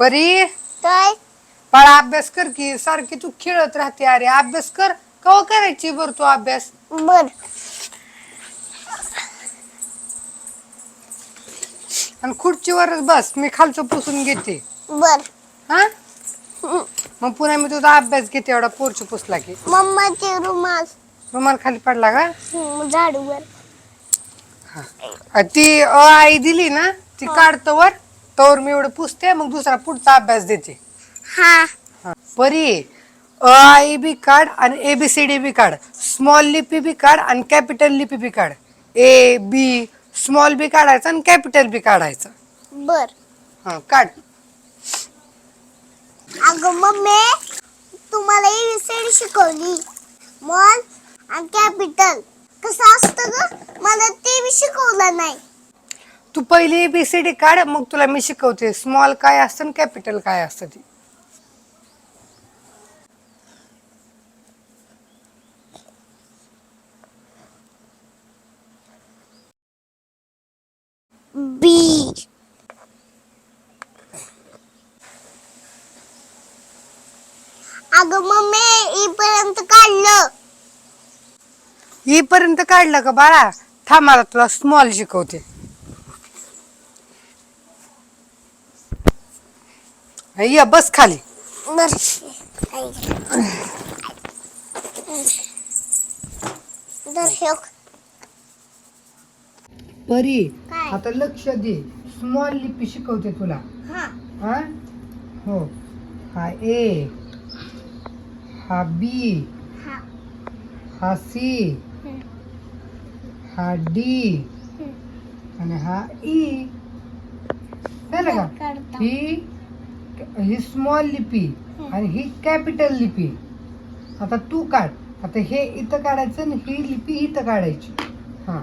परी? काय? बाळा अभ्यास कर की. सारखी तू खेळत राहते. अरे अभ्यास कर. कवा करायची बर तू अभ्यास? बर आणि खुर्चीवरच बस. मी खालचं पुसून घेते. बर. हा? मग पुन्हा मी तुझा अभ्यास घेते एवढा पोरची पुसला की. मम्माचे रुमाल. रुमाल खाली पडला का? हम्म, झाडूवर. ती अ आई दिली ना ती काढतो वर तवर मी एवढं पुसते मग दुसरा पुढचा अभ्यास देते. हा. हा. परी अ आई बी काढ आणि ए बी सी डी बी काढ. स्मॉल लिपी बी काढ आणि कॅपिटल लिपी बी काढ. ए बी स्मॉल बी काढायचं आणि कॅपिटल बी काढायचं. बर. हा काढ. मग मम्मी तुम्हाला एबीसीडी शिकवली. मॉल आणि कॅपिटल कसं असतं ग? मला ते बी शिकवलं नाही. तू पहिली एबीसीडी काढ मग तुला मी शिकवते. स्मॉल काय असतं आणि कॅपिटल काय असतं ती बी अगं मम्मी इपर्यंत काढलं. इपर्यंत काढलं का बाळा? थांब तुला स्मॉल शिकवते. ये बस खाली. दर्शक परी काय? आता लक्ष दे. स्मॉल लिपी शिकवते तुला. हा. हा? हो. हा ए. हा. बी हा डी. आणि हा ई. झालं का. ही ही स्मॉल लिपी आणि ही कॅपिटल लिपी. आता तू काढ. आता हे इथं काढायचं आणि ही लिपी इथं काढायची. हा.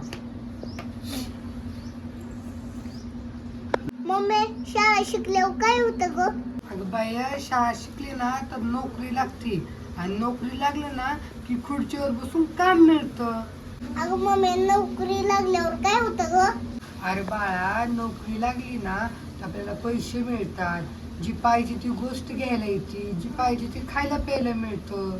मम्मी शाळा शिकल्यावर काय होतं ग? अगं बाया शाळा शिकली ना तर नोकरी लागते. आणि नोकरी लागली ना की खुर्चीवर बसून काम मिळतं. अगं मम्मी नोकरी लागल्यावर काय होतं ग? अरे बाळा नोकरी लागली ना तर आपल्याला पैसे मिळतात. जी पाहिजे ती गोष्ट घ्यायला येते जी पाहिजे ती खायला प्यायला मिळतं.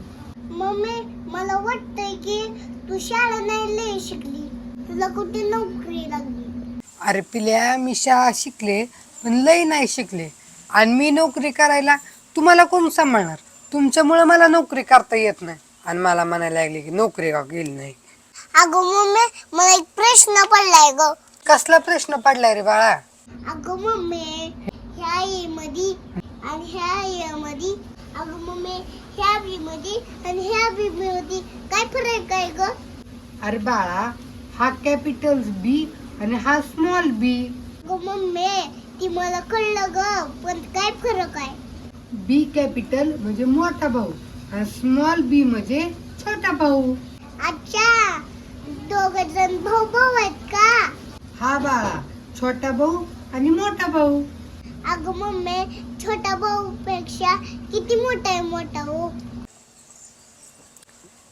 मम्मी मला वाटतंय की तू शाळा नाही लय शिकली. तुला कुठे नोकरी लागली? अरे पिल्या मी शाळा शिकले पण लई नाही शिकले. आणि मी नोकरी करायला तुम्हाला कोण सांभाळणार? तुमच्यामुळे मला नोकरी करता येत नाही. आणि मला म्हणायला लागले की नोकरी का गेली नाही. अगं मम्मी मला एक प्रश्न पडलाय ग. कसला प्रश्न पडलाय रे बाळा? अगं मम्मी ह्या ए मध्ये आणि ह्या ए मध्ये अगं मम्मी ह्या बी मध्ये आणि ह्या बी मध्ये काय फरक आहे ग? अरे बाळा हा कॅपिटल बी आणि हा स्मॉल बी अगं मम्मी ती मला कळलं ग पण काय फरक आहे? बी कॅपिटल म्हणजे मोठा भाऊ आणि स्मॉल बी म्हणजे छोटा भाऊ. अच्छा दोघ जण भाऊ भाऊ आहेत का? हा बाळा छोटा भाऊ आणि मोठा भाऊ. अगं मम्मी छोटा भाऊ पेक्षा किती मोठा आहे मोठा हो?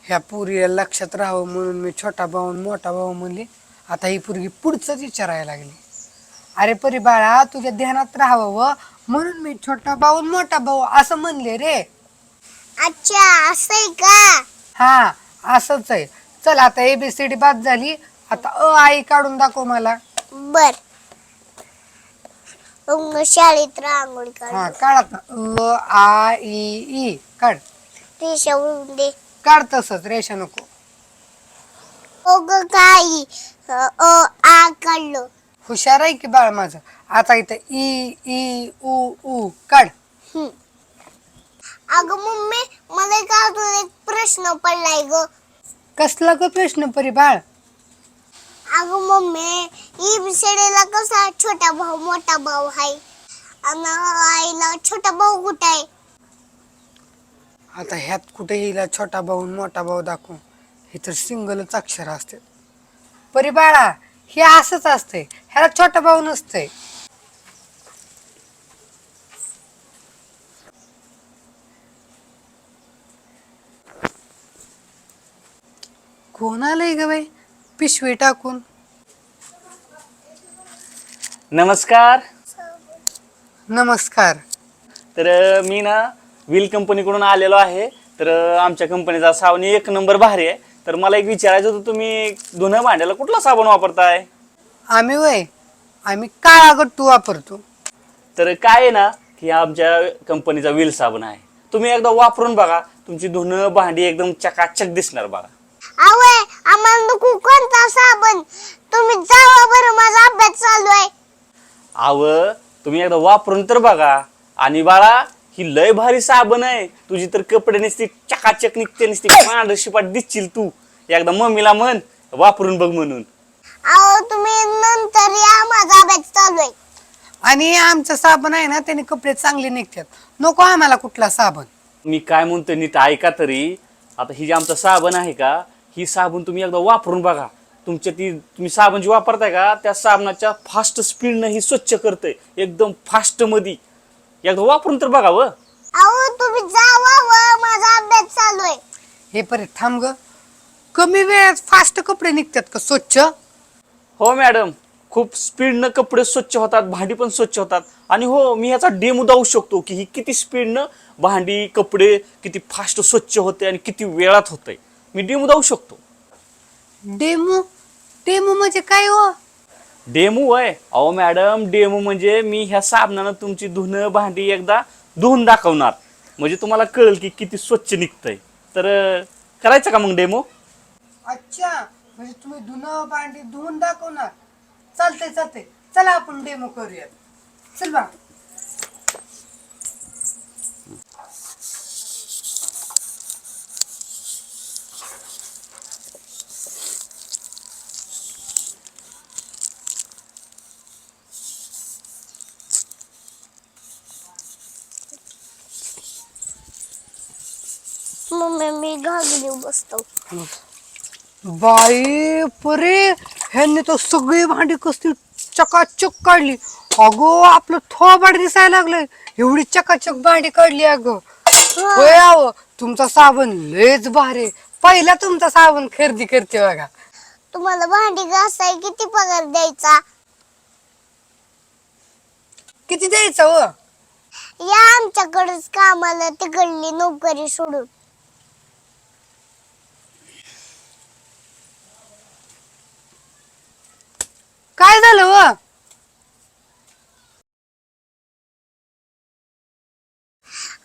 ह्या पुरीला लक्षात राहावं म्हणून मी छोटा भाऊ आणि मोठा भाऊ म्हणले. आता ही पुरगी पुढचंच विचारायला लागली. अरे परी बाळा तुझ्या ध्यानात राहावं व म्हणून मी छोटा भाऊ आणि मोठा भाऊ असं म्हणले रे. अच्छा असं का? हा असंच आहे. चल आता एबीसीडी बाद झाली. आता अ आई काढून दाखव मला. बर. मग शाळेत रांगोळी हा काढ काढ आता. अ आ इ ई काढ. रेषा उडून दे. काढ तसंच रेषा नको. ग काही अ आ काढलं. हुशार आहे की बाळ माझं? आता इथं ई ई उ उ काढ. हम्म. अगं मम्मी मला एक अजून एक प्रश्न पडलाय ग. कसला ग प्रश्न परी बाळ? अगं मम्मी ईबीसीडीला कसा छोटा भाऊ मोठा भाऊ आहे आणि आईला छोटा भाऊ कुठे आहे? आता ह्यात कुठे हिला छोटा भाऊ आणि मोठा भाऊ दाखवू? हे तर सिंगलच अक्षर असते. परी बाळा हे असंच असतंय. ह्याला छोटा भाऊ नसतंय. कोण आलंय ग बाई? पिशवी टाकून. नमस्कार. नमस्कार. तर मी ना व्हील कंपनीकडून आलेलो आहे. तर आमच्या कंपनीचा सावनी एक नंबर भारी आहे. तर मला एक विचारायचं होतं तुम्ही धुणं भांड्याला कुठला साबण वापरताय? आम्ही वय आम्ही काळा गट्टू वापरतो. तर काय आहे ना की आमच्या कंपनीचा व्हील साबण आहे. तुम्ही एकदा वापरून बघा तुमची धुणं भांडी एकदम चकाचक दिसणार बघा. आवय आम्हाला नको कोणता साबण. तुम्ही जावा बरं माझा अभ्यास चालू आहे. आव तुम्ही एकदा वापरून तर बघा. आणि बाळा ही लय भारी साबण आहे. तुझी तर कपडे नुसती चकाचक निघते नुसती. पांढर शिपाट दिसशील तू. एकदा मम्मीला म्हण वापरून बघ म्हणून. अहो तुम्ही नंतर या माझा अभ्यास चालू आहे. आणि आमचं साबण आहे ना त्याने कपडे चांगले निघतात. नको आम्हाला कुठला साबण. मी काय म्हणतोय नीट ऐका तरी. आता ही जी आमचं साबण आहे का ही साबण तुम्ही एकदा वापरून बघा. तुमच्या ती तुम्ही साबण जी वापरताय का त्या साबणाच्या फास्ट स्पीडनं ही स्वच्छ करतंय. एकदम फास्टमध्ये एकदा वापरून तर बघा व अहो तुम्ही जावा व माझा अभ्यास चालू आहे. हे परे थांब ग. कमी वेळात फास्ट कपडे निघतात का? स्वच्छ? हो मॅडम खूप स्पीडनं कपडे स्वच्छ होतात भांडी पण स्वच्छ होतात. आणि हो मी ह्याचा डेमो दाऊ शकतो की ही किती स्पीडनं भांडी कपडे किती फास्ट स्वच्छ होते आणि किती वेळात होतंय. मी डेमो दाऊ शकतो. डेमो डेमो म्हणजे काय हो? डेमो आहे अहो मॅडम डेमो म्हणजे मी ह्या साबणानं तुमची धुणं भांडी एकदा धुवून दाखवणार. म्हणजे तुम्हाला कळेल की किती स्वच्छ निघतंय. तर अं, करायचं का मग डेमो? अच्छा म्हणजे तुम्ही धुणं भांडी धुवून दाखवणार. चालतंय चालतंय. चला आपण डेमो करूया चल बा. मम्मी मी घागरी बसतो बाई परे ह्यांनी तर सगळी भांडी कसली चकाचक काढली अगो आपलं थोबाड दिसायला लागलंय एवढी चकाचक भांडी काढली अगं होय आव तुमचा साबण लयच भारी पहिला तुमचा साबण खरेदी करते बघा तुम्हाला भांडी घासाय किती पगार द्यायचा किती द्यायचं हो या आमच्याकडेच कामाला तिकडली नोकरी सोडून काय झालं हो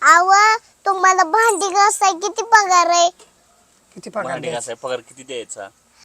आव तुम्हाला भांडी घासाय किती पगार आहे किती पगार भांडी द्यायचा? घासाय पगार किती द्यायचा